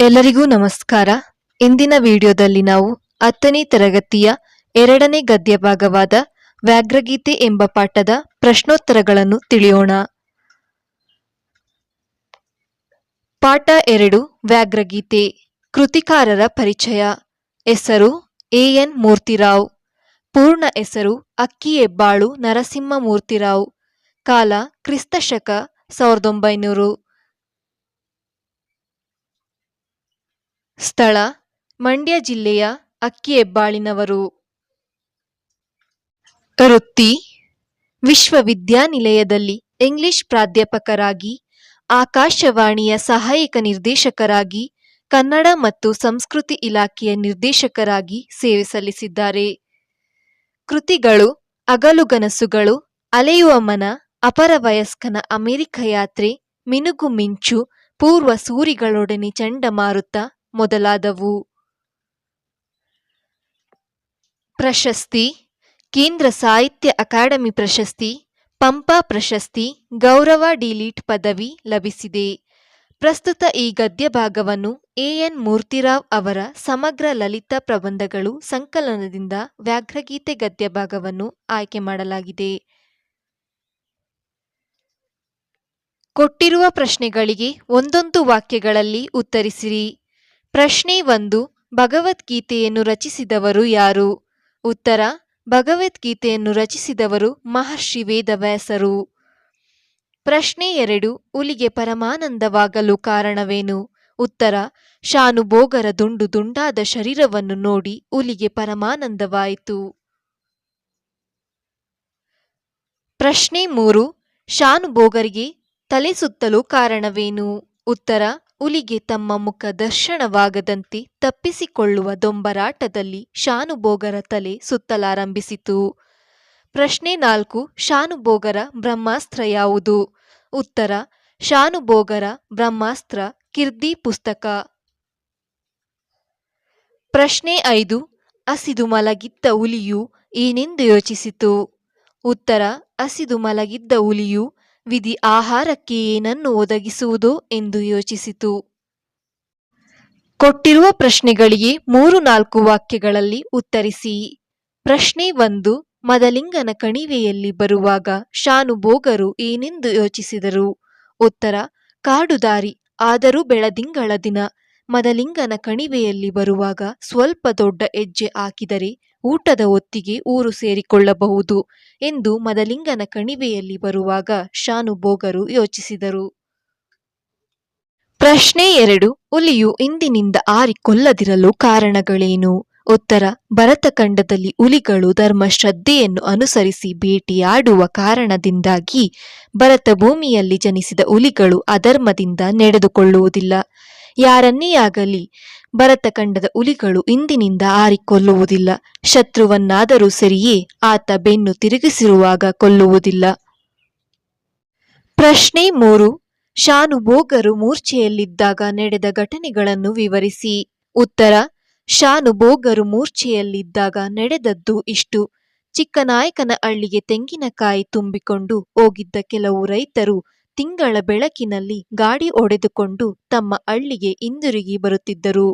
ಎಲ್ಲರಿಗೂ ನಮಸ್ಕಾರ. ಇಂದಿನ ವಿಡಿಯೋದಲ್ಲಿ ನಾವು ಹತ್ತನೇ ತರಗತಿಯ ಎರಡನೇ ಗದ್ಯ ಭಾಗವಾದ ವ್ಯಾಘ್ರಗೀತೆ ಎಂಬ ಪಾಠದ ಪ್ರಶ್ನೋತ್ತರಗಳನ್ನು ತಿಳಿಯೋಣ. ಪಾಠ ಎರಡು, ವ್ಯಾಘ್ರಗೀತೆ, ಕೃತಿಕಾರರ ಪರಿಚಯ. ಹೆಸರು ಎ ಎನ್ ಮೂರ್ತಿರಾವ್. ಪೂರ್ಣ ಹೆಸರು ಅಕ್ಕಿ ಹೆಬ್ಬಾಳು ನರಸಿಂಹ ಮೂರ್ತಿರಾವ್. ಕಾಲ ಕ್ರಿಸ್ತಶಕ, ಸಾವಿರದ ಒಂಬೈನೂರು. ಸ್ಥಳ, ಮಂಡ್ಯ ಜಿಲ್ಲೆಯ ಅಕ್ಕಿ ಹೆಬ್ಬಾಳಿನವರು. ವೃತ್ತಿ, ವಿಶ್ವವಿದ್ಯಾನಿಲಯದಲ್ಲಿ ಇಂಗ್ಲಿಷ್ ಪ್ರಾಧ್ಯಾಪಕರಾಗಿ, ಆಕಾಶವಾಣಿಯ ಸಹಾಯಕ ನಿರ್ದೇಶಕರಾಗಿ, ಕನ್ನಡ ಮತ್ತು ಸಂಸ್ಕೃತಿ ಇಲಾಖೆಯ ನಿರ್ದೇಶಕರಾಗಿ ಸೇವೆ ಸಲ್ಲಿಸಿದ್ದಾರೆ. ಕೃತಿಗಳು, ಅಗಲುಗನಸುಗಳು, ಅಲೆಯುವ ಮನ, ಅಪರ ವಯಸ್ಕನ ಅಮೆರಿಕ ಯಾತ್ರೆ, ಮಿನುಗು ಮಿಂಚು, ಪೂರ್ವ ಸೂರಿಗಳೊಡನೆ ಚಂಡಮಾರುತ ಮೊದಲಾದವು. ಪ್ರಶಸ್ತಿ, ಕೇಂದ್ರ ಸಾಹಿತ್ಯ ಅಕಾಡೆಮಿ ಪ್ರಶಸ್ತಿ, ಪಂಪ ಪ್ರಶಸ್ತಿ, ಗೌರವ ಡಿಲೀಟ್ ಪದವಿ ಲಭಿಸಿದೆ. ಪ್ರಸ್ತುತ ಈ ಗದ್ಯ ಭಾಗವನ್ನು ಎಎನ್ ಎನ್ ಮೂರ್ತಿರಾವ್ ಅವರ ಸಮಗ್ರ ಲಲಿತ ಪ್ರಬಂಧಗಳು ಸಂಕಲನದಿಂದ ವ್ಯಾಘ್ರಗೀತೆ ಗದ್ಯ ಭಾಗವನ್ನು ಆಯ್ಕೆ ಮಾಡಲಾಗಿದೆ. ಕೊಟ್ಟಿರುವ ಪ್ರಶ್ನೆಗಳಿಗೆ ಒಂದೊಂದು ವಾಕ್ಯಗಳಲ್ಲಿ ಉತ್ತರಿಸಿರಿ. ಪ್ರಶ್ನೆ ಒಂದು, ಭಗವದ್ಗೀತೆಯನ್ನು ರಚಿಸಿದವರು ಯಾರು? ಉತ್ತರ, ಭಗವದ್ಗೀತೆಯನ್ನು ರಚಿಸಿದವರು ಮಹರ್ಷಿ ವೇದವ್ಯಾಸರು. ಪ್ರಶ್ನೆ ಎರಡು ಹುಲಿಗೆ ಪರಮಾನಂದವಾಗಲು ಕಾರಣವೇನು? ಉತ್ತರ ಶಾನುಭೋಗರ ದುಂಡು ದುಂಡಾದ ಶರೀರವನ್ನು ನೋಡಿ ಹುಲಿಗೆ ಪರಮಾನಂದವಾಯಿತು. ಪ್ರಶ್ನೆ ಮೂರು ಶಾನುಭೋಗರಿಗೆ ತಲೆ ಸುತ್ತಲು ಕಾರಣವೇನು? ಉತ್ತರ ಹುಲಿಗೆ ತಮ್ಮ ಮುಖ ದರ್ಶನವಾಗದಂತೆ ತಪ್ಪಿಸಿಕೊಳ್ಳುವ ದೊಂಬರಾಟದಲ್ಲಿ ಶಾನುಭೋಗರ ತಲೆ ಸುತ್ತಲಾರಂಭಿಸಿತು. ಪ್ರಶ್ನೆ ನಾಲ್ಕು, ಶಾನುಭೋಗರ ಬ್ರಹ್ಮಾಸ್ತ್ರ ಯಾವುದು? ಉತ್ತರ, ಶಾನುಭೋಗರ ಬ್ರಹ್ಮಾಸ್ತ್ರ, ಕಿರ್ದಿ ಪುಸ್ತಕ. ಪ್ರಶ್ನೆ ಐದು, ಹಸಿದು ಮಲಗಿದ್ದ ಹುಲಿಯು ಏನೆಂದು ಯೋಚಿಸಿತು? ಉತ್ತರ, ಹಸಿದು ಮಲಗಿದ್ದ ಹುಲಿಯು ವಿಧಿ ಆಹಾರಕ್ಕೆ ಏನನ್ನು ಒದಗಿಸುವುದೋ ಎಂದು ಯೋಚಿಸಿತು. ಕೊಟ್ಟಿರುವ ಪ್ರಶ್ನೆಗಳಿಗೆ ಮೂರು ನಾಲ್ಕು ವಾಕ್ಯಗಳಲ್ಲಿ ಉತ್ತರಿಸಿ. ಪ್ರಶ್ನೆ ಒಂದು, ಮದಲಿಂಗನ ಕಣಿವೆಯಲ್ಲಿ ಬರುವಾಗ ಶಾನುಭೋಗರು ಏನೆಂದು ಯೋಚಿಸಿದರು? ಉತ್ತರ, ಕಾಡುದಾರಿ, ಆದರೂ ಬೆಳದಿಂಗಳ ದಿನ. ಮದಲಿಂಗನ ಕಣಿವೆಯಲ್ಲಿ ಬರುವಾಗ ಸ್ವಲ್ಪ ದೊಡ್ಡ ಹೆಜ್ಜೆ ಹಾಕಿದರೆ ಊಟದ ಹೊತ್ತಿಗೆ ಊರು ಸೇರಿಕೊಳ್ಳಬಹುದು ಎಂದು ಮದಲಿಂಗನ ಕಣಿವೆಯಲ್ಲಿ ಬರುವಾಗ ಶಾನುಭೋಗರು ಯೋಚಿಸಿದರು. ಪ್ರಶ್ನೆ ಎರಡು, ಹುಲಿಯು ಇಂದಿನಿಂದ ಆರಿ ಕೊಲ್ಲದಿರಲು ಕಾರಣಗಳೇನು? ಉತ್ತರ, ಭರತಖಂಡದಲ್ಲಿ ಹುಲಿಗಳು ಧರ್ಮ ಶ್ರದ್ಧೆಯನ್ನು ಅನುಸರಿಸಿ ಬೇಟೆಯಾಡುವ ಕಾರಣದಿಂದಾಗಿ ಭರತ ಭೂಮಿಯಲ್ಲಿ ಜನಿಸಿದ ಹುಲಿಗಳು ಅಧರ್ಮದಿಂದ ನಡೆದುಕೊಳ್ಳುವುದಿಲ್ಲ. ಯಾರನ್ನೇ ಆಗಲಿ ಭರತಖಂಡದ ಹುಲಿಗಳು ಇಂದಿನಿಂದ ಆರಿಕೊಲ್ಲುವುದಿಲ್ಲ ಶತ್ರುವನ್ನಾದರೂ ಸರಿಯೇ ಆತ ಬೆನ್ನು ತಿರುಗಿಸಿರುವಾಗ ಕೊಲ್ಲುವುದಿಲ್ಲ. ಪ್ರಶ್ನೆ ಮೂರು. ಶಾನುಭೋಗರು ಮೂರ್ಛೆಯಲ್ಲಿದ್ದಾಗ ನಡೆದ ಘಟನೆಗಳನ್ನು ವಿವರಿಸಿ. ಉತ್ತರ. ಶಾನುಭೋಗರು ಮೂರ್ಛೆಯಲ್ಲಿದ್ದಾಗ ನಡೆದದ್ದು ಇಷ್ಟು. ಚಿಕ್ಕನಾಯಕನ ಹಳ್ಳಿಗೆ ತೆಂಗಿನಕಾಯಿ ತುಂಬಿಕೊಂಡು ಹೋಗಿದ್ದ ಕೆಲವು ರೈತರು ತಿಂಗಳ ಬೆಳಕಿನಲ್ಲಿ ಗಾಡಿ ಒಡೆದುಕೊಂಡು ತಮ್ಮ ಹಳ್ಳಿಗೆ ಹಿಂದಿರುಗಿ ಬರುತ್ತಿದ್ದರು.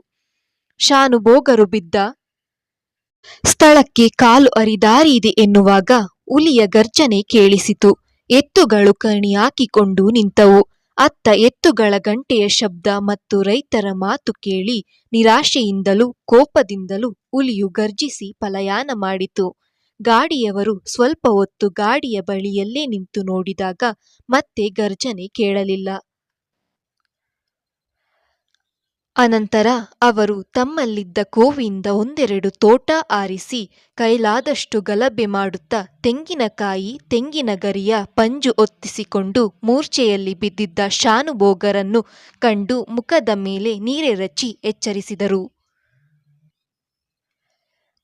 ಶಾನುಭೋಗರು ಬಿದ್ದ ಸ್ಥಳಕ್ಕೆ ಕಾಲು ಅರಿದಾರಿದೆ ಎನ್ನುವಾಗ ಹುಲಿಯ ಗರ್ಜನೆ ಕೇಳಿಸಿತು. ಎತ್ತುಗಳು ಕಣಿ ಹಾಕಿಕೊಂಡು ನಿಂತವು. ಅತ್ತ ಎತ್ತುಗಳ ಗಂಟೆಯ ಶಬ್ದ ಮತ್ತು ರೈತರ ಮಾತು ಕೇಳಿ ನಿರಾಶೆಯಿಂದಲೂ ಕೋಪದಿಂದಲೂ ಹುಲಿಯು ಗರ್ಜಿಸಿ ಪಲಾಯನ ಮಾಡಿತು. ಗಾಡಿಯವರು ಸ್ವಲ್ಪ ಹೊತ್ತು ಗಾಡಿಯ ಬಳಿಯಲ್ಲೇ ನಿಂತು ನೋಡಿದಾಗ ಮತ್ತೆ ಗರ್ಜನೆ ಕೇಳಲಿಲ್ಲ. ಅನಂತರ ಅವರು ತಮ್ಮಲ್ಲಿದ್ದ ಕೋವಿಯಿಂದ ಒಂದೆರಡು ತೋಟ ಆರಿಸಿ ಕೈಲಾದಷ್ಟು ಗಲಭೆ ಮಾಡುತ್ತಾ ತೆಂಗಿನಕಾಯಿ ತೆಂಗಿನ ಗರಿಯ ಪಂಜು ಒತ್ತಿಸಿಕೊಂಡು ಮೂರ್ಛೆಯಲ್ಲಿ ಬಿದ್ದಿದ್ದ ಶಾನುಭೋಗರನ್ನು ಕಂಡು ಮುಖದ ಮೇಲೆ ನೀರೆರಚಿ ಎಚ್ಚರಿಸಿದರು.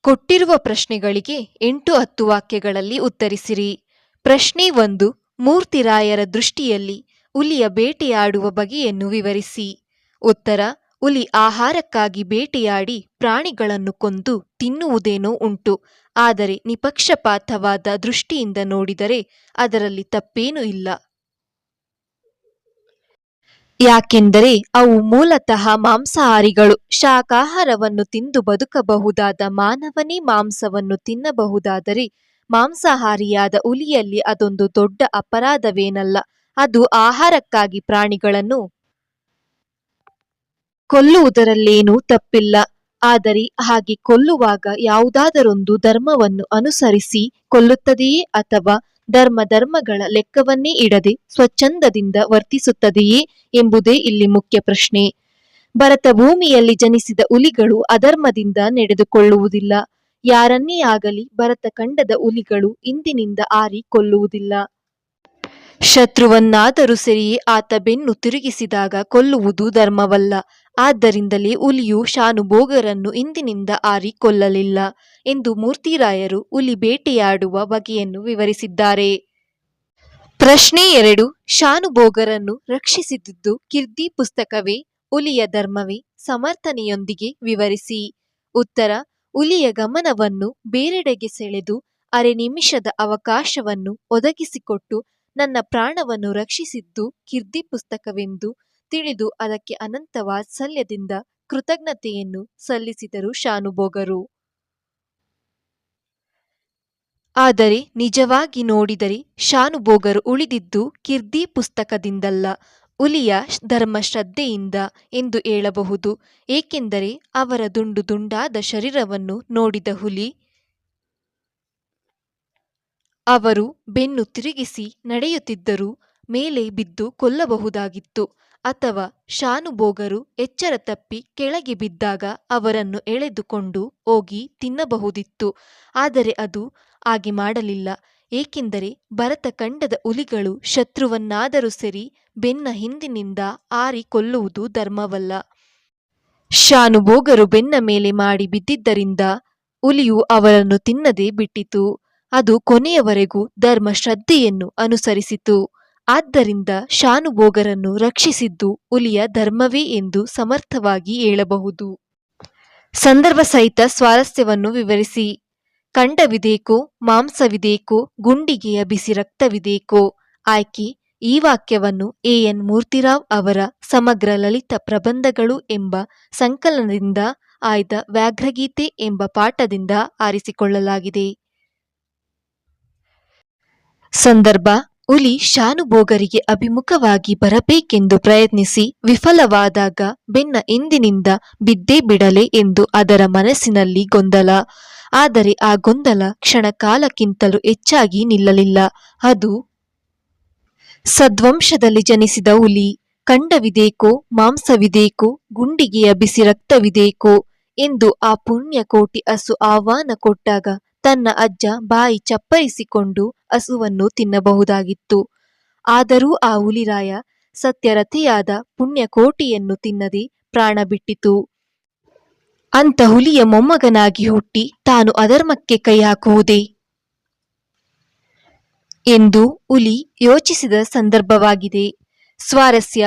ಕೊಟ್ಟಿರುವ ಪ್ರಶ್ನೆಗಳಿಗೆ ಎಂಟು ಹತ್ತು ವಾಕ್ಯಗಳಲ್ಲಿ ಉತ್ತರಿಸಿರಿ. ಪ್ರಶ್ನೆ ಒಂದು, ಮೂರ್ತಿರಾಯರ ದೃಷ್ಟಿಯಲ್ಲಿ ಹುಲಿಯ ಬೇಟೆಯಾಡುವ ಬಗೆಯನ್ನು ವಿವರಿಸಿ. ಉತ್ತರ, ಹುಲಿ ಆಹಾರಕ್ಕಾಗಿ ಬೇಟೆಯಾಡಿ ಪ್ರಾಣಿಗಳನ್ನು ಕೊಂದು ತಿನ್ನುವುದೇನೋ ಉಂಟು. ಆದರೆ ನಿಪಕ್ಷಪಾತವಾದ ದೃಷ್ಟಿಯಿಂದ ನೋಡಿದರೆ ಅದರಲ್ಲಿ ತಪ್ಪೇನೂ ಇಲ್ಲ. ಯಾಕೆಂದರೆ ಅವು ಮೂಲತಃ ಮಾಂಸಾಹಾರಿಗಳು. ಶಾಖಾಹಾರವನ್ನು ತಿಂದು ಬದುಕಬಹುದಾದ ಮಾನವನೇ ಮಾಂಸವನ್ನು ತಿನ್ನಬಹುದಾದರೆ ಮಾಂಸಾಹಾರಿಯಾದ ಹುಲಿಯಲ್ಲಿ ಅದೊಂದು ದೊಡ್ಡ ಅಪರಾಧವೇನಲ್ಲ. ಅದು ಆಹಾರಕ್ಕಾಗಿ ಪ್ರಾಣಿಗಳನ್ನು ಕೊಲ್ಲುವುದರಲ್ಲೇನೂ ತಪ್ಪಿಲ್ಲ. ಆದರೆ ಹಾಗೆ ಕೊಲ್ಲುವಾಗ ಯಾವುದಾದರೊಂದು ಧರ್ಮವನ್ನು ಅನುಸರಿಸಿ ಕೊಲ್ಲುತ್ತದೆಯೇ ಅಥವಾ ಧರ್ಮ ಧರ್ಮಗಳ ಲೆಕ್ಕವನ್ನೇ ಇಡದೆ ಸ್ವಚ್ಛಂದದಿಂದ ವರ್ತಿಸುತ್ತದೆಯೇ ಎಂಬುದೇ ಇಲ್ಲಿ ಮುಖ್ಯ ಪ್ರಶ್ನೆ. ಭರತ ಭೂಮಿಯಲ್ಲಿ ಜನಿಸಿದ ಹುಲಿಗಳು ಅಧರ್ಮದಿಂದ ನಡೆದುಕೊಳ್ಳುವುದಿಲ್ಲ. ಯಾರನ್ನೇ ಆಗಲಿ ಭರತ ಖಂಡದ ಹುಲಿಗಳು ಇಂದಿನಿಂದ ಆರಿ ಕೊಲ್ಲುವುದಿಲ್ಲ. ಶತ್ರುವನ್ನಾದರೂ ಸರಿಯೇ ಆತ ಬೆನ್ನು ತಿರುಗಿಸಿದಾಗ ಕೊಲ್ಲುವುದು ಧರ್ಮವಲ್ಲ. ಆದ್ದರಿಂದಲೇ ಹುಲಿಯು ಶಾನುಭೋಗರನ್ನು ಇಂದಿನಿಂದ ಆರಿ ಕೊಲ್ಲಲಿಲ್ಲ ಎಂದು ಮೂರ್ತಿರಾಯರು ಹುಲಿ ಬೇಟೆಯಾಡುವ ಬಗೆಯನ್ನು ವಿವರಿಸಿದ್ದಾರೆ. ಪ್ರಶ್ನೆ ಎರಡು. ಶಾನುಭೋಗರನ್ನು ರಕ್ಷಿಸಿದುದು ಕಿರ್ದಿ ಪುಸ್ತಕವೇ? ಹುಲಿಯ ಧರ್ಮವೇ? ಸಮರ್ಥನೆಯೊಂದಿಗೆ ವಿವರಿಸಿ. ಉತ್ತರ. ಹುಲಿಯ ಗಮನವನ್ನು ಬೇರೆಡೆಗೆ ಸೆಳೆದು ಅರೆ ನಿಮಿಷದ ಅವಕಾಶವನ್ನು ಒದಗಿಸಿಕೊಟ್ಟು ನನ್ನ ಪ್ರಾಣವನ್ನು ರಕ್ಷಿಸಿದ್ದು ಕಿರ್ದಿ ಪುಸ್ತಕವೆಂದು ತಿಳಿದು ಅದಕ್ಕೆ ಅನಂತ ವಾತ್ಸಲ್ಯದಿಂದ ಕೃತಜ್ಞತೆಯನ್ನು ಸಲ್ಲಿಸಿದರು ಶಾನುಭೋಗರು. ಆದರೆ ನಿಜವಾಗಿ ನೋಡಿದರೆ ಶಾನುಭೋಗರು ಉಳಿದಿದ್ದು ಕಿರ್ದಿ ಪುಸ್ತಕದಿಂದಲ್ಲ, ಹುಲಿಯ ಧರ್ಮಶ್ರದ್ಧೆಯಿಂದ ಎಂದು ಹೇಳಬಹುದು. ಏಕೆಂದರೆ ಅವರ ದುಂಡು ದುಂಡಾದ ಶರೀರವನ್ನು ನೋಡಿದ ಹುಲಿ, ಅವರು ಬೆನ್ನು ತಿರುಗಿಸಿ ನಡೆಯುತ್ತಿದ್ದರೂ ಮೇಲೆ ಬಿದ್ದು ಕೊಲ್ಲಬಹುದಾಗಿತ್ತು. ಅಥವಾ ಶಾನುಭೋಗರು ಎಚ್ಚರ ತಪ್ಪಿ ಕೆಳಗೆ ಬಿದ್ದಾಗ ಅವರನ್ನು ಎಳೆದುಕೊಂಡು ಹೋಗಿ ತಿನ್ನಬಹುದಿತ್ತು. ಆದರೆ ಅದು ಹಾಗೆ ಮಾಡಲಿಲ್ಲ. ಏಕೆಂದರೆ ಭರತ ಖಂಡದ ಹುಲಿಗಳು ಶತ್ರುವನ್ನಾದರೂ ಸರಿ ಬೆನ್ನ ಹಿಂದಿನಿಂದ ಆರಿ ಕೊಲ್ಲುವುದು ಧರ್ಮವಲ್ಲ. ಶಾನುಭೋಗರು ಬೆನ್ನ ಮೇಲೆ ಮಾಡಿ ಬಿದ್ದಿದ್ದರಿಂದ ಹುಲಿಯು ಅವರನ್ನು ತಿನ್ನದೇ ಬಿಟ್ಟಿತು. ಅದು ಕೊನೆಯವರೆಗೂ ಧರ್ಮ ಶ್ರದ್ಧೆಯನ್ನು ಅನುಸರಿಸಿತು. ಆದ್ದರಿಂದ ಶಾನುಭೋಗರನ್ನು ರಕ್ಷಿಸಿದ್ದು ಹುಲಿಯ ಧರ್ಮವೇ ಎಂದು ಸಮರ್ಥವಾಗಿ ಹೇಳಬಹುದು. ಸಂದರ್ಭ ಸಹಿತ ಸ್ವಾರಸ್ಯವನ್ನು ವಿವರಿಸಿ. ಕಂಡವಿದೇಕೋ ಮಾಂಸವಿದೇಕೋ, ಗುಂಡಿಗೆಯ ಬಿಸಿ ರಕ್ತವಿದೇಕೋ ಆಯ್ಕೆ, ಈ ವಾಕ್ಯವನ್ನು ಎ. ಎನ್. ಮೂರ್ತಿರಾವ್ ಅವರ ಸಮಗ್ರ ಲಲಿತ ಪ್ರಬಂಧಗಳು ಎಂಬ ಸಂಕಲನದಿಂದ ಆಯ್ದ ವ್ಯಾಘ್ರಗೀತೆ ಎಂಬ ಪಾಠದಿಂದ ಆರಿಸಿಕೊಳ್ಳಲಾಗಿದೆ. ಸಂದರ್ಭ ಹುಲಿ ಶಾನುಭೋಗರಿಗೆ ಅಭಿಮುಖವಾಗಿ ಬರಬೇಕೆಂದು ಪ್ರಯತ್ನಿಸಿ ವಿಫಲವಾದಾಗ ಬೆನ್ನ ಹಿಂದಿನಿಂದ ಬಿದ್ದೇ ಬಿಡಲೆ ಎಂದು ಅದರ ಮನಸ್ಸಿನಲ್ಲಿ ಗೊಂದಲ. ಆದರೆ ಆ ಗೊಂದಲ ಕ್ಷಣಕಾಲಕ್ಕಿಂತಲೂ ಹೆಚ್ಚಾಗಿ ನಿಲ್ಲಲಿಲ್ಲ. ಅದು ಸದ್ವಂಶದಲ್ಲಿ ಜನಿಸಿದ ಹುಲಿ ಕಂಡವಿದೇಕೋ ಮಾಂಸವಿದೇಕೋ, ಗುಂಡಿಗೆಯ ಬಿಸಿ ರಕ್ತವಿದೇಕೋ ಎಂದು ಆ ಪುಣ್ಯಕೋಟಿ ಹಸು ಆಹ್ವಾನ ಕೊಟ್ಟಾಗ ತನ್ನ ಅಜ್ಜ ಬಾಯಿ ಚಪ್ಪರಿಸಿಕೊಂಡು ಹಸುವನ್ನು ತಿನ್ನಬಹುದಾಗಿತ್ತು. ಆದರೂ ಆ ಹುಲಿರಾಯ ಸತ್ಯರಥೆಯಾದ ಪುಣ್ಯಕೋಟಿಯನ್ನು ತಿನ್ನದೆ ಪ್ರಾಣ ಬಿಟ್ಟಿತು. ಅಂತ ಹುಲಿಯ ಮೊಮ್ಮಗನಾಗಿ ಹುಟ್ಟಿ ತಾನು ಅಧರ್ಮಕ್ಕೆ ಕೈ ಹಾಕುವುದೇ? ಎಂದು ಹುಲಿ ಯೋಚಿಸಿದ ಸಂದರ್ಭವಾಗಿದೆ. ಸ್ವಾರಸ್ಯ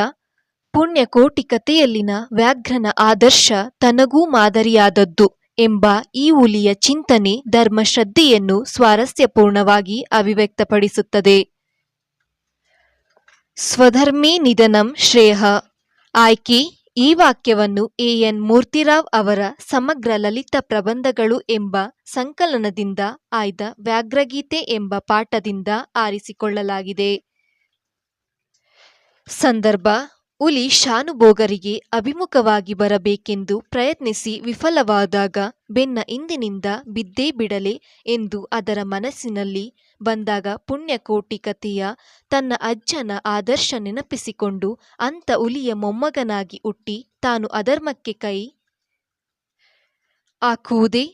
ಪುಣ್ಯಕೋಟಿ ಕಥೆಯಲ್ಲಿನ ವ್ಯಾಘ್ರನ ಆದರ್ಶ ತನಗೂ ಮಾದರಿಯಾದದ್ದು. ಎಂಬ ಈ ಹುಲಿಯ ಚಿಂತನೆ ಧರ್ಮಶ್ರದ್ಧೆಯನ್ನು ಸ್ವಾರಸ್ಯಪೂರ್ಣವಾಗಿ ಅಭಿವ್ಯಕ್ತಪಡಿಸುತ್ತದೆ. ಸ್ವಧರ್ಮೇ ನಿಧನಂ ಶ್ರೇಯ. ಆಯ್ಕೆ, ಈ ವಾಕ್ಯವನ್ನು ಎ. ಎನ್. ಮೂರ್ತಿರಾವ್ ಅವರ ಸಮಗ್ರ ಲಲಿತ ಪ್ರಬಂಧಗಳು ಎಂಬ ಸಂಕಲನದಿಂದ ಆಯ್ದ ವ್ಯಾಘ್ರಗೀತೆ ಎಂಬ ಪಾಠದಿಂದ ಆರಿಸಿಕೊಳ್ಳಲಾಗಿದೆ. ಸಂದರ್ಭ ಹುಲಿ ಶಾನುಭೋಗರಿಗೆ ಅಭಿಮುಖವಾಗಿ ಬರಬೇಕೆಂದು ಪ್ರಯತ್ನಿಸಿ ವಿಫಲವಾದಾಗ ಬೆನ್ನ ಹಿಂದಿನಿಂದ ಬಿದ್ದೇ ಬಿಡಲೆ ಎಂದು ಅದರ ಮನಸ್ಸಿನಲ್ಲಿ ಬಂದಾಗ ಪುಣ್ಯಕೋಟಿ ಕಥೆಯ ತನ್ನ ಅಜ್ಜನ ಆದರ್ಶ ನೆನಪಿಸಿಕೊಂಡು ಅಂಥ ಹುಲಿಯ ಮೊಮ್ಮಗನಾಗಿ ಹುಟ್ಟಿ ತಾನು ಅಧರ್ಮಕ್ಕೆ ಕೈ ಹಾಕುವುದೇ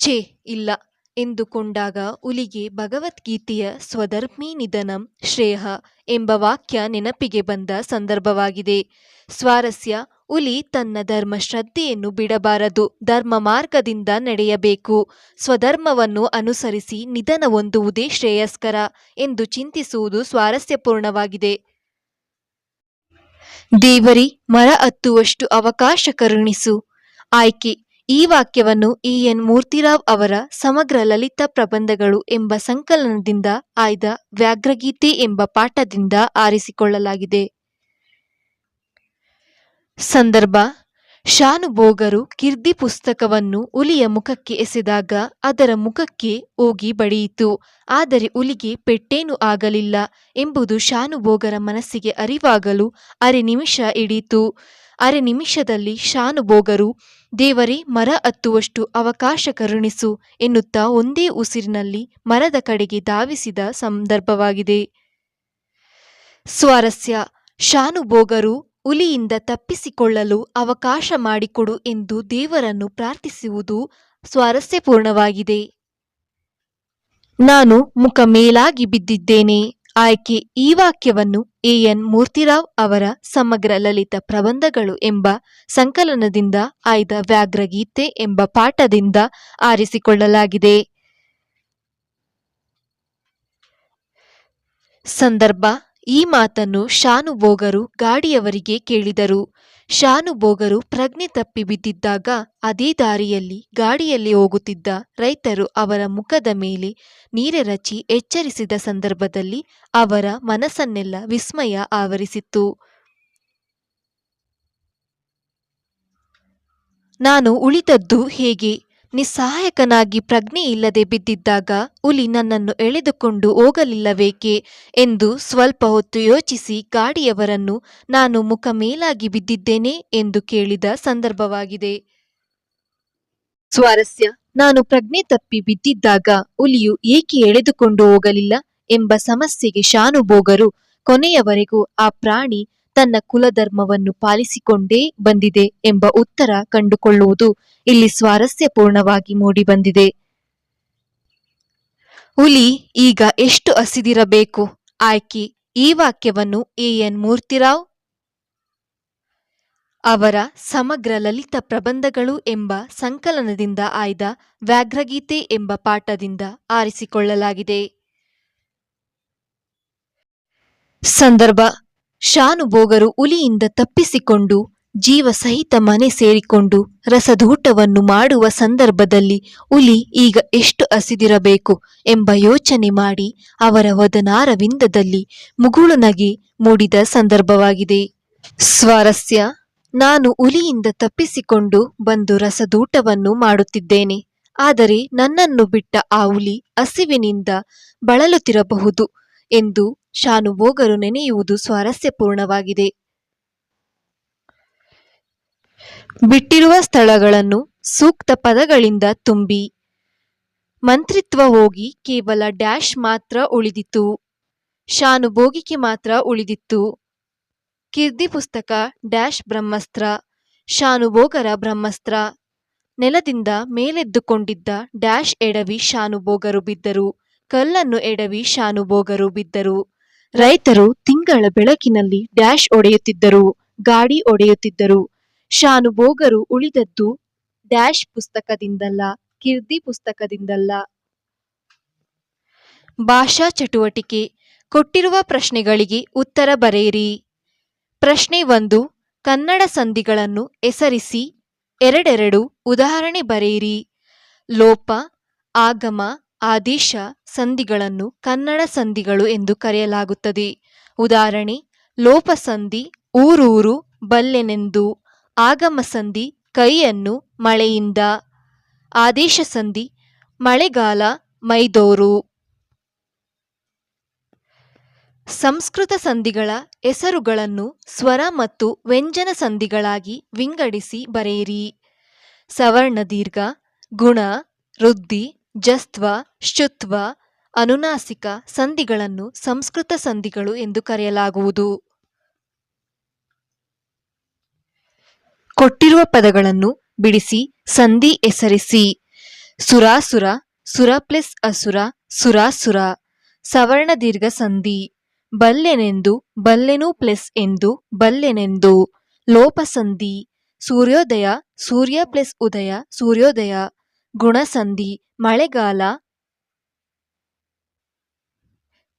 ಛೇ ಇಲ್ಲ. ಎಂದುಕೊಂಡಾಗ ಉಲಿಗೆ ಭಗವದ್ಗೀತೆಯ ಸ್ವಧರ್ಮೀ ನಿಧನಂ ಶ್ರೇಯಃ ಎಂಬ ವಾಕ್ಯ ನೆನಪಿಗೆ ಬಂದ ಸಂದರ್ಭವಾಗಿದೆ. ಸ್ವಾರಸ್ಯ, ಉಲಿ ತನ್ನ ಧರ್ಮ ಶ್ರದ್ಧೆಯನ್ನು ಬಿಡಬಾರದು, ಧರ್ಮ ಮಾರ್ಗದಿಂದ ನಡೆಯಬೇಕು, ಸ್ವಧರ್ಮವನ್ನು ಅನುಸರಿಸಿ ನಿಧನ ಹೊಂದುವುದೇ ಶ್ರೇಯಸ್ಕರ ಎಂದು ಚಿಂತಿಸುವುದು ಸ್ವಾರಸ್ಯಪೂರ್ಣವಾಗಿದೆ. ದೇವರಿ, ಮರ ಹತ್ತುವಷ್ಟು ಅವಕಾಶ ಕರುಣಿಸು, ಆಯ್ಕೆ ಈ ವಾಕ್ಯವನ್ನು ಇ ಎನ್ ಮೂರ್ತಿರಾವ್ ಅವರ ಸಮಗ್ರ ಲಲಿತ ಪ್ರಬಂಧಗಳು ಎಂಬ ಸಂಕಲನದಿಂದ ಆಯ್ದ ವ್ಯಾಘ್ರಗೀತೆ ಎಂಬ ಪಾಠದಿಂದ ಆರಿಸಿಕೊಳ್ಳಲಾಗಿದೆ. ಸಂದರ್ಭ. ಶಾನುಭೋಗರು ಕಿರ್ದಿ ಪುಸ್ತಕವನ್ನು ಹುಲಿಯ ಮುಖಕ್ಕೆ ಎಸೆದಾಗ ಅದರ ಮುಖಕ್ಕೆ ಹೋಗಿ ಬಡಿಯಿತು. ಆದರೆ ಹುಲಿಗೆ ಪೆಟ್ಟೇನೂ ಆಗಲಿಲ್ಲ ಎಂಬುದು ಶಾನುಭೋಗರ ಮನಸ್ಸಿಗೆ ಅರಿವಾಗಲು ಅರೆ ನಿಮಿಷ ಹಿಡಿಯಿತು ಅರೆ ನಿಮಿಷದಲ್ಲಿ ಶಾನುಭೋಗರು, ದೇವರೇ ಮರ ಹತ್ತುವಷ್ಟು ಅವಕಾಶ ಕರುಣಿಸು ಎನ್ನುತ್ತಾ ಒಂದೇ ಉಸಿರಿನಲ್ಲಿ ಮರದ ಕಡೆಗೆ ಧಾವಿಸಿದ ಸಂದರ್ಭವಾಗಿದೆ. ಸ್ವಾರಸ್ಯ, ಶಾನುಭೋಗರು ಹುಲಿಯಿಂದ ತಪ್ಪಿಸಿಕೊಳ್ಳಲು ಅವಕಾಶ ಮಾಡಿಕೊಡು ಎಂದು ದೇವರನ್ನು ಪ್ರಾರ್ಥಿಸುವುದು ಸ್ವಾರಸ್ಯಪೂರ್ಣವಾಗಿದೆ. ನಾನು ಮುಖ ಮೇಲಾಗಿ ಬಿದ್ದಿದ್ದೇನೆ. ಆಯ್ಕೆ ಈ ವಾಕ್ಯವನ್ನು ಎ ಎನ್ ಮೂರ್ತಿರಾವ್ ಅವರ ಸಮಗ್ರ ಲಲಿತ ಪ್ರಬಂಧಗಳು ಎಂಬ ಸಂಕಲನದಿಂದ ಆಯ್ದ ವ್ಯಾಘ್ರಗೀತೆ ಎಂಬ ಪಾಠದಿಂದ ಆರಿಸಿಕೊಳ್ಳಲಾಗಿದೆ. ಸಂದರ್ಭ, ಈ ಮಾತನ್ನು ಶಾನುಭೋಗರು ಗಾಡಿಯವರಿಗೆ ಕೇಳಿದರು. ಶಾನುಭೋಗರು ಪ್ರಜ್ಞೆ ತಪ್ಪಿ ಬಿದ್ದಿದ್ದಾಗ ಅದೇ ದಾರಿಯಲ್ಲಿ ಗಾಡಿಯಲ್ಲಿ ಹೋಗುತ್ತಿದ್ದ ರೈತರು ಅವರ ಮುಖದ ಮೇಲೆ ನೀರೆರಚಿ ಎಚ್ಚರಿಸಿದ ಸಂದರ್ಭದಲ್ಲಿ ಅವರ ಮನಸ್ಸನ್ನೆಲ್ಲ ವಿಸ್ಮಯ ಆವರಿಸಿತ್ತು. ನಾನು ಉಳಿದದ್ದು ಹೇಗೆ? ನಿಸ್ಸಹಾಯಕನಾಗಿ ಪ್ರಜ್ಞೆ ಇಲ್ಲದೆ ಬಿದ್ದಿದ್ದಾಗ ಹುಲಿ ನನ್ನನ್ನು ಎಳೆದುಕೊಂಡು ಹೋಗಲಿಲ್ಲವೇಕೆ ಎಂದು ಸ್ವಲ್ಪ ಹೊತ್ತು ಯೋಚಿಸಿ ಗಾಡಿಯವರನ್ನು ನಾನು ಮುಖ ಮೇಲಾಗಿ ಬಿದ್ದಿದ್ದೇನೆ ಎಂದು ಕೇಳಿದ ಸಂದರ್ಭವಾಗಿದೆ. ಸ್ವಾರಸ್ಯ. ನಾನು ಪ್ರಜ್ಞೆ ತಪ್ಪಿ ಬಿದ್ದಿದ್ದಾಗ ಹುಲಿಯು ಏಕೆ ಎಳೆದುಕೊಂಡು ಹೋಗಲಿಲ್ಲ ಎಂಬ ಸಮಸ್ಯೆಗೆ ಶಾನುಭೋಗರು. ಕೊನೆಯವರೆಗೂ ಆ ಪ್ರಾಣಿ ತನ್ನ ಕುಲಧರ್ಮವನ್ನು ಪಾಲಿಸಿಕೊಂಡೇ ಬಂದಿದೆ ಎಂಬ ಉತ್ತರ ಕಂಡುಕೊಳ್ಳುವುದು ಇಲ್ಲಿ ಸ್ವಾರಸ್ಯಪೂರ್ಣವಾಗಿ ಮೂಡಿಬಂದಿದೆ. ಹುಲಿ ಈಗ ಎಷ್ಟು ಹಸಿದಿರಬೇಕು? ಆಯ್ಕೆ ಈ ವಾಕ್ಯವನ್ನು ಎ ಎನ್ ಮೂರ್ತಿರಾವ್ ಅವರ ಸಮಗ್ರ ಲಲಿತ ಪ್ರಬಂಧಗಳು ಎಂಬ ಸಂಕಲನದಿಂದ ಆಯ್ದ ವ್ಯಾಘ್ರಗೀತೆ ಎಂಬ ಪಾಠದಿಂದ ಆರಿಸಿಕೊಳ್ಳಲಾಗಿದೆ. ಸಂದರ್ಭ. ಶಾನುಭೋಗರು ಹುಲಿಯಿಂದ ತಪ್ಪಿಸಿಕೊಂಡು ಜೀವ ಸಹಿತ ಮನೆ ಸೇರಿಕೊಂಡು ರಸದೂಟವನ್ನು ಮಾಡುವ ಸಂದರ್ಭದಲ್ಲಿ ಹುಲಿ ಈಗ ಎಷ್ಟು ಹಸಿದಿರಬೇಕು ಎಂಬ ಯೋಚನೆ ಮಾಡಿ ಅವರ ವದನಾರವಿಂದದಲ್ಲಿ ಮುಗುಳು ನಗೆ ಮೂಡಿದ ಸಂದರ್ಭವಾಗಿದೆ. ಸ್ವಾರಸ್ಯ. ನಾನು ಹುಲಿಯಿಂದ ತಪ್ಪಿಸಿಕೊಂಡು ಬಂದು ರಸದೂಟವನ್ನು ಮಾಡುತ್ತಿದ್ದೇನೆ. ಆದರೆ ನನ್ನನ್ನು ಬಿಟ್ಟ ಆ ಹುಲಿ ಹಸಿವಿನಿಂದ ಬಳಲುತ್ತಿರಬಹುದು ಎಂದು ಶಾನುಭೋಗರು ನೆನೆಯುವುದು ಸ್ವಾರಸ್ಯಪೂರ್ಣವಾಗಿದೆ. ಬಿಟ್ಟಿರುವ ಸ್ಥಳಗಳನ್ನು ಸೂಕ್ತ ಪದಗಳಿಂದ ತುಂಬಿ ಮಂತ್ರಿತ್ವ ಹೋಗಿ ಕೇವಲ ಡ್ಯಾಶ್ ಮಾತ್ರ ಉಳಿದಿತ್ತು. ಶಾನುಭೋಗಿಕೆ ಮಾತ್ರ ಉಳಿದಿತ್ತು. ಕಿರ್ದಿ ಪುಸ್ತಕ ಡ್ಯಾಶ್ ಬ್ರಹ್ಮಸ್ತ್ರ, ಶಾನುಭೋಗರ ಬ್ರಹ್ಮಸ್ತ್ರ. ನೆಲದಿಂದ ಮೇಲೆದ್ದುಕೊಂಡಿದ್ದ ಡ್ಯಾಶ್ ಎಡವಿ ಶಾನುಭೋಗರು ಬಿದ್ದರು. ಕಲ್ಲನ್ನು ಎಡವಿ ಶಾನುಭೋಗರು ಬಿದ್ದರು. ರೈತರು ತಿಂಗಳ ಬೆಳಕಿನಲ್ಲಿ ಡ್ಯಾಶ್ ಒಡೆಯುತ್ತಿದ್ದರು, ಗಾಡಿ ಒಡೆಯುತ್ತಿದ್ದರು. ಶಾನುಭೋಗರು ಉಳಿದದ್ದು ಡ್ಯಾಶ್ ಪುಸ್ತಕದಿಂದಲ್ಲ ಕಿರ್ದಿ ಪುಸ್ತಕದಿಂದಲ್ಲ. ಭಾಷಾ ಚಟುವಟಿಕೆ, ಕೊಟ್ಟಿರುವ ಪ್ರಶ್ನೆಗಳಿಗೆ ಉತ್ತರ ಬರೆಯಿರಿ. ಪ್ರಶ್ನೆ ಒಂದು, ಕನ್ನಡ ಸಂಧಿಗಳನ್ನು ಹೆಸರಿಸಿ ಎರಡೆರಡು ಉದಾಹರಣೆ ಬರೆಯಿರಿ. ಲೋಪ, ಆಗಮ, ಆದೇಶ ಸಂಧಿಗಳನ್ನು ಕನ್ನಡ ಸಂಧಿಗಳು ಎಂದು ಕರೆಯಲಾಗುತ್ತದೆ. ಉದಾಹರಣೆ, ಲೋಪ ಸಂಧಿ ಊರೂರು ಬಲ್ಲೆನೆಂದು, ಆಗಮ ಸಂಧಿ ಕೈಯನ್ನು ಮಳೆಯಿಂದ, ಆದೇಶ ಸಂಧಿ ಮಳೆಗಾಲ ಮೈದೋರು. ಸಂಸ್ಕೃತ ಸಂಧಿಗಳ ಹೆಸರುಗಳನ್ನು ಸ್ವರ ಮತ್ತು ವ್ಯಂಜನ ಸಂಧಿಗಳಾಗಿ ವಿಂಗಡಿಸಿ ಬರೆಯಿರಿ. ಸವರ್ಣ ದೀರ್ಘ, ಗುಣ, ವೃದ್ಧಿ, ಜಸ್ತ್ವ ಶುತ್ವ ಅನುನಾಸಿಕ ಸಂಧಿಗಳನ್ನು ಸಂಸ್ಕೃತ ಸಂಧಿಗಳು ಎಂದು ಕರೆಯಲಾಗುವುದು. ಕೊಟ್ಟಿರುವ ಪದಗಳನ್ನು ಬಿಡಿಸಿ, ಸಂಧಿ ಹೆಸರಿಸಿ. ಸುರಾಸುರ, ಸುರ ಪ್ಲಸ್ ಅಸುರ, ಸುರಾಸುರ, ಸವರ್ಣ ದೀರ್ಘ ಸಂಧಿ. ಬಲ್ಲೆನೆಂದು, ಬಲ್ಲೆನು ಪ್ಲಸ್ ಎಂದು, ಬಲ್ಲೆನೆಂದು. ಲೋಪಸಂಧಿ, ಸೂರ್ಯೋದಯ, ಸೂರ್ಯ ಪ್ಲಸ್ ಉದಯ, ಸೂರ್ಯೋದಯ. ಗುಣಸಂಧಿ, ಮಳೆಗಾಲ.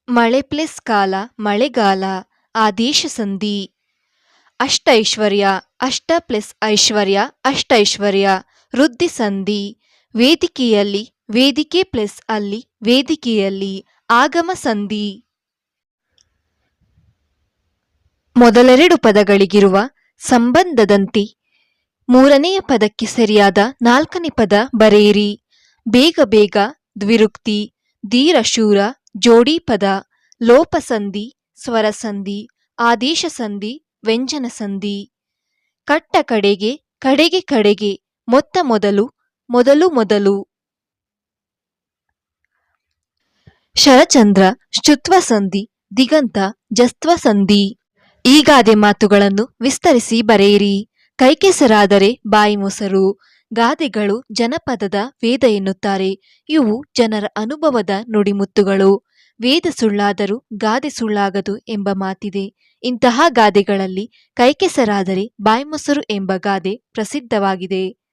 ಮಳೆ ಪ್ಲಸ್ ಕಾಲ, ಮಳೆಗಾಲ. ಆದೇಶ ಸಂಧಿ ಅಷ್ಟೈಶ್ವರ್ಯ, ಅಷ್ಟ ಪ್ಲಸ್ ಐಶ್ವರ್ಯ, ಅಷ್ಟೈಶ್ವರ್ಯ. ವೃದ್ಧಿ ಸಂಧಿ ವೇದಿಕೆಯಲ್ಲಿ, ವೇದಿಕೆ ಪ್ಲಸ್ ಅಲ್ಲಿ, ವೇದಿಕೆಯಲ್ಲಿ. ಆಗಮ ಸಂಧಿ ಮೊದಲೆರಡು ಪದಗಳಿಗಿರುವ ಸಂಬಂಧದಂತೆ. ಮೂರನೆಯ ಪದಕ್ಕೆ ಸರಿಯಾದ ನಾಲ್ಕನೇ ಪದ ಬರೆಯಿರಿ. ಬೇಗ ಬೇಗ ದ್ವಿರುಕ್ತಿ, ಧೀರಶೂರ, ಜೋಡಿ ಪದ, ಲೋಪಸಂಧಿ, ಸ್ವರಸಂಧಿ ಆದೇಶ ಸಂಧಿ ವ್ಯಂಜನ ಸಂಧಿ ಕಟ್ಟ ಕಡೆಗೆ ಕಡೆಗೆ ಕಡೆಗೆ, ಮೊತ್ತ ಮೊದಲು ಮೊದಲು ಮೊದಲು. ಶರಚಂದ್ರ ಶುತ್ವ ಸಂಧಿ ದಿಗಂತ ಜಸ್ತ್ವ ಸಂಧಿ ಈ ಗಾದೆ ಮಾತುಗಳನ್ನು ವಿಸ್ತರಿಸಿ ಬರೆಯಿರಿ. ಕೈಕೆಸರಾದರೆ ಬಾಯಿ ಮೊಸರು, ಗಾದೆಗಳು ಜನಪದದ ವೇದ ಎನ್ನುತ್ತಾರೆ. ಇವು ಜನರ ಅನುಭವದ ನುಡಿಮುತ್ತುಗಳು. ವೇದ ಸುಳ್ಳಾದರೂ ಗಾದೆ ಸುಳ್ಳಾಗದು ಎಂಬ ಮಾತಿದೆ. ಇಂತಹ ಗಾದೆಗಳಲ್ಲಿ ಕೈಕೆಸರಾದರೆ ಬಾಯಿ ಮೊಸರು ಎಂಬ ಗಾದೆ ಪ್ರಸಿದ್ಧವಾಗಿದೆ.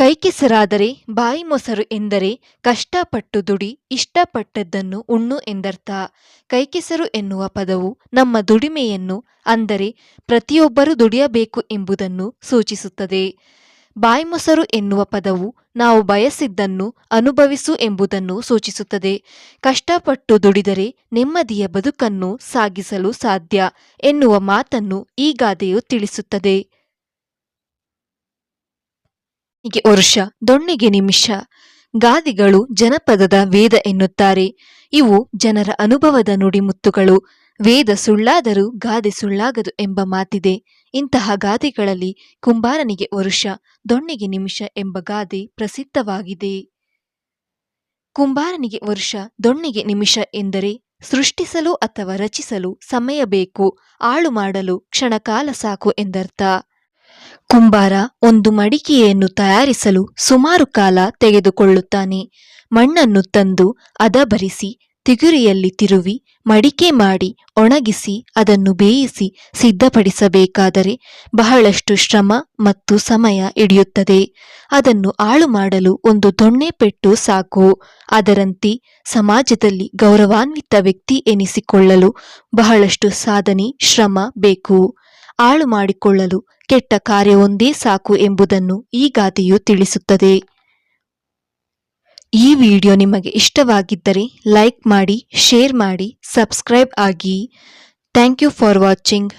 ಕೈಕೆಸರಾದರೆ ಬಾಯಿ ಮೊಸರು ಎಂದರೆ ಕಷ್ಟಪಟ್ಟು ದುಡಿ, ಇಷ್ಟಪಟ್ಟದ್ದನ್ನು ಉಣ್ಣು ಎಂದರ್ಥ. ಕೈಕೆಸರು ಎನ್ನುವ ಪದವು ನಮ್ಮ ದುಡಿಮೆಯನ್ನು, ಅಂದರೆ ಪ್ರತಿಯೊಬ್ಬರೂ ದುಡಿಯಬೇಕು ಎಂಬುದನ್ನು ಸೂಚಿಸುತ್ತದೆ. ಬಾಯಿ ಮೊಸರು ಎನ್ನುವ ಪದವು ನಾವು ಬಯಸಿದ್ದನ್ನು ಅನುಭವಿಸು ಎಂಬುದನ್ನು ಸೂಚಿಸುತ್ತದೆ. ಕಷ್ಟಪಟ್ಟು ದುಡಿದರೆ ನೆಮ್ಮದಿಯ ಬದುಕನ್ನು ಸಾಗಿಸಲು ಸಾಧ್ಯ ಎನ್ನುವ ಮಾತನ್ನು ಈ ಗಾದೆಯು ತಿಳಿಸುತ್ತದೆ. ಹೀಗೆ ವರುಷ ದೊಣ್ಣೆಗೆ ನಿಮಿಷ. ಗಾದೆಗಳು ಜನಪದದ ವೇದ ಎನ್ನುತ್ತಾರೆ. ಇವು ಜನರ ಅನುಭವದ ನುಡಿಮುತ್ತುಗಳು. ವೇದ ಸುಳ್ಳಾದರೂ ಗಾದೆ ಸುಳ್ಳಾಗದು ಎಂಬ ಮಾತಿದೆ. ಇಂತಹ ಗಾದೆಗಳಲ್ಲಿ ಕುಂಬಾರನಿಗೆ ವರುಷ ದೊಣ್ಣೆಗೆ ನಿಮಿಷ ಎಂಬ ಗಾದೆ ಪ್ರಸಿದ್ಧವಾಗಿದೆ. ಕುಂಬಾರನಿಗೆ ವರುಷ ದೊಣ್ಣೆಗೆ ನಿಮಿಷ ಎಂದರೆ ಸೃಷ್ಟಿಸಲು ಅಥವಾ ರಚಿಸಲು ಸಮಯ ಬೇಕು ಆಳು ಮಾಡಲು ಕ್ಷಣಕಾಲ ಸಾಕು ಎಂದರ್ಥ. ಕುಂಬಾರ ಒಂದು ಮಡಿಕೆಯನ್ನು ತಯಾರಿಸಲು ಸುಮಾರು ಕಾಲ ತೆಗೆದುಕೊಳ್ಳುತ್ತಾನೆ. ಮಣ್ಣನ್ನು ತಂದು ಅದಬರಿಸಿ, ತಿಗುರಿಯಲ್ಲಿ ತಿರುವಿ, ಮಡಿಕೆ ಮಾಡಿ, ಒಣಗಿಸಿ, ಅದನ್ನು ಬೇಯಿಸಿ ಸಿದ್ಧಪಡಿಸಬೇಕಾದರೆ ಬಹಳಷ್ಟು ಶ್ರಮ ಮತ್ತು ಸಮಯ ಹಿಡಿಯುತ್ತದೆ. ಅದನ್ನು ಆಳು ಮಾಡಲು ಒಂದು ದೊಣ್ಣೆ ಪೆಟ್ಟು ಸಾಕು. ಅದರಂತೆ ಸಮಾಜದಲ್ಲಿ ಗೌರವಾನ್ವಿತ ವ್ಯಕ್ತಿ ಎನಿಸಿಕೊಳ್ಳಲು ಬಹಳಷ್ಟು ಸಾಧನೆ, ಶ್ರಮ ಬೇಕು. ಆಳು ಮಾಡಿಕೊಳ್ಳಲು ಕೆಟ್ಟ ಕಾರ್ಯವೊಂದೇ ಸಾಕು ಎಂಬುದನ್ನು ಈ ಗಾದೆಯು ತಿಳಿಸುತ್ತದೆ. ಈ ವಿಡಿಯೋ ನಿಮಗೆ ಇಷ್ಟವಾಗಿದ್ದರೆ ಲೈಕ್ ಮಾಡಿ, ಶೇರ್ ಮಾಡಿ, ಸಬ್ಸ್ಕ್ರೈಬ್ ಆಗಿ. Thank you for watching.